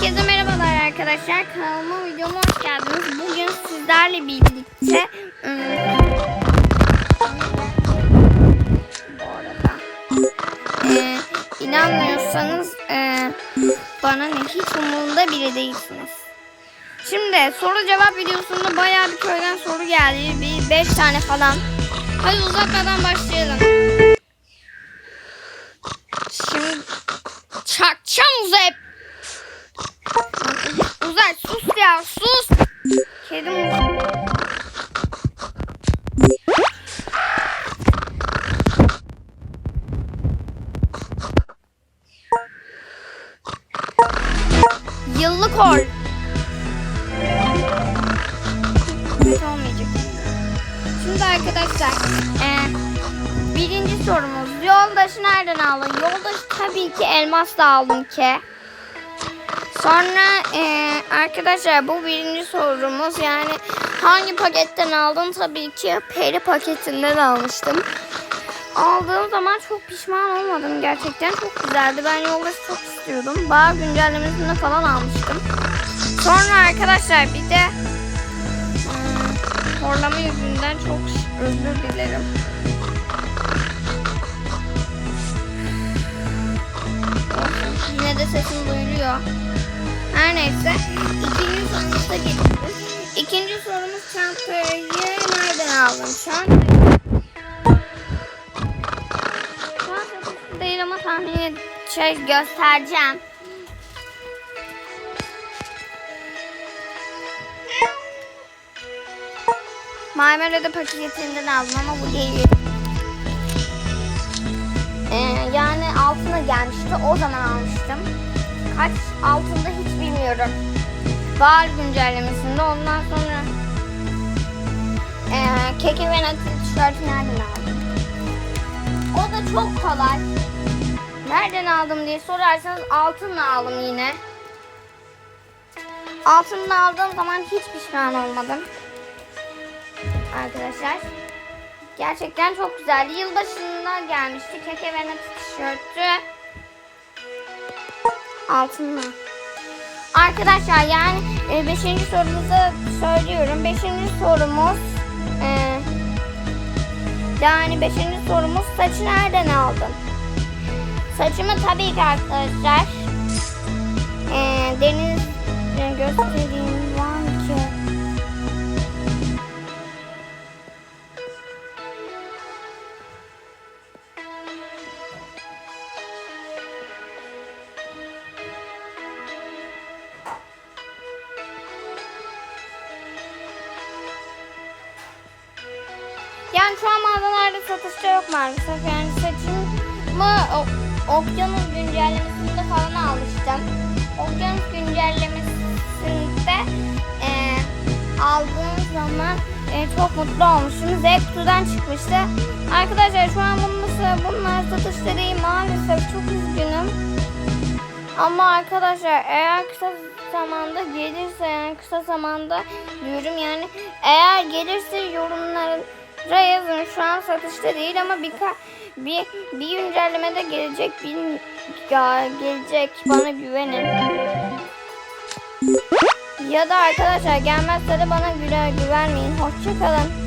Herkese merhabalar arkadaşlar. Kanalıma videoma hoş geldiniz. Bugün sizlerle birlikte ım, bu arada e, inanmıyorsanız e, bana ne hiç umurumda bile değilsiniz. Şimdi soru cevap videosunda bayağı bir köyden soru geldi. Bir 5 tane falan. Hadi uzatmadan başlayalım. Şimdi çakacağım uzay. Uzay sus ya sus. Kedim Yıllık olmayacak. Şimdi arkadaşlar e, birinci sorumuz yoldaşı nereden aldın? Yoldaşı tabii ki elmasla aldım ki. Sonra e, arkadaşlar bu birinci sorumuz yani hangi paketten aldın? Tabii ki peri paketinden almıştım. Aldığım zaman çok pişman olmadım gerçekten çok güzeldi. Ben yoldaşı çok istiyordum. Bağ güncellemesinde falan almıştım. Sonra arkadaşlar bir de hmm, horlama yüzünden çok özür dilerim. Sesim duyuluyor. Her neyse. İkinci sorumuza geçiyoruz. İkinci sorumuz çantayı nereden aldın? Çantayı satışta değil ama tahmin şey göstereceğim. Marmara'da paketinden aldım ama bu değil. Gelmişti. O zaman almıştım. Kaç altında hiç bilmiyorum. Var güncellemesinde. Ondan sonra ee, Keke ve Natil tişörtü nereden aldım? O da çok kolay. Nereden aldım diye sorarsanız altınla aldım yine. Altınla aldığım zaman hiç pişman olmadım. Arkadaşlar. Gerçekten çok güzeldi. Yılbaşında gelmişti. Keke ve Natil tişörtü. Altınla. Arkadaşlar yani 5. sorumuza söylüyorum. 5. sorumuz e, yani 5. sorumuz saçı nereden aldın? Saçımı tabii ki arkadaşlar e, deniz e, satışta yok maalesef. Yani saçımı okyanus güncellemesinde falan almıştım. Okyanus güncellemesinde e, aldığım zaman e, çok mutlu olmuşum. Z kutudan çıkmıştı. Arkadaşlar şu an bunun, bunlar satışta değil maalesef. Çok üzgünüm. Ama arkadaşlar eğer kısa zamanda gelirse yani kısa zamanda diyorum yani eğer gelirse yorumlara yazın. Şu an satışta değil ama bir bir bir güncellemede gelecek bir ya, gelecek bana güvenin. Ya da arkadaşlar gelmezse de bana güven güvenmeyin. Hoşçakalın.